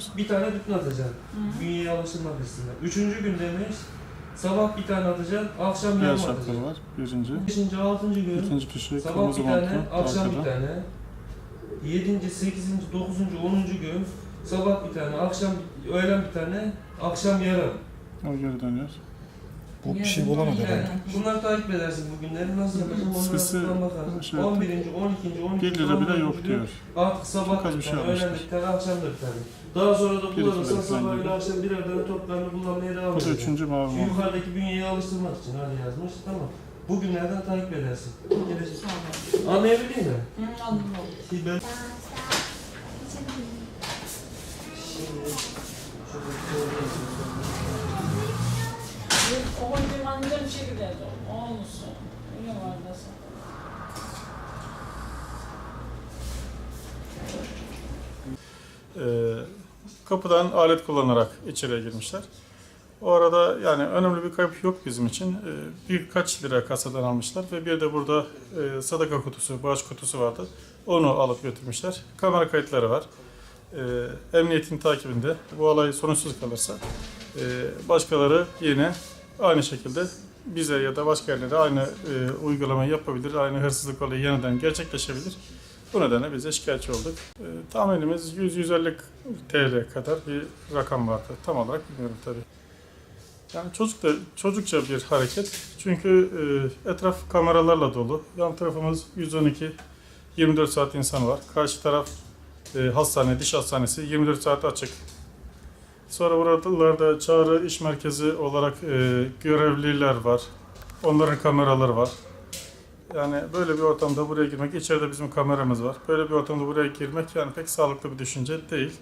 musun? bir tane bütün atacaksın. Bünyeye alıştırmak açısından. Üçüncü gün demiş, sabah bir tane atacaksın, akşam yarım Beyaz atacaksın. var. Birinci. Beşinci, altıncı gün, İkinci kişi sabah kırmızı bir tane, montlu. akşam bir Arkada. tane. Yedinci, sekizinci, dokuzuncu, onuncu gün, sabah bir tane, akşam, öğlen bir tane, akşam yarım. O geri dönüyor. Bu bir şey bulamadı Yani herhalde. bunları takip edersin bu günleri nasıl yapacağım onlara Sesi buradan bakarsın. şey 11. 12. 12. 1 lira bile yok diyor. Artık sabah Çok az bir bir şey öğlen bir tane, akşam da bir tane. Daha sonra da Bir kullanırsan iki sabah öğle akşam birer tane toplarını kullanmaya devam Bu da edeceksin. üçüncü mavi Şu yukarıdaki bünyeyi alıştırmak için öyle yazmış. Tamam. Bugünlerden takip edersin. Gelecek. Anlayabildin mi? Hı, anladım. Şimdi ben... Şimdi... Bir- Ee, kapıdan alet kullanarak içeriye girmişler. O arada yani önemli bir kayıp yok bizim için. Ee, birkaç lira kasadan almışlar ve bir de burada e, sadaka kutusu, bağış kutusu vardı. Onu alıp götürmüşler. Kamera kayıtları var. Ee, emniyetin takibinde bu olay sonuçsuz kalırsa e, başkaları yine aynı şekilde bize ya da başka yerlere aynı e, uygulamayı yapabilir. Aynı hırsızlık olayı yeniden gerçekleşebilir. Bu nedenle biz de şikayetçi olduk. E, tahminimiz 100-150 TL kadar bir rakam vardı. Tam olarak bilmiyorum tabii. Yani çocuk da, çocukça bir hareket. Çünkü e, etraf kameralarla dolu. Yan tarafımız 112, 24 saat insan var. Karşı taraf e, hastane, diş hastanesi 24 saat açık. Sonra buralarda çağrı iş merkezi olarak e, görevliler var. Onların kameraları var. Yani böyle bir ortamda buraya girmek, içeride bizim kameramız var. Böyle bir ortamda buraya girmek yani pek sağlıklı bir düşünce değil.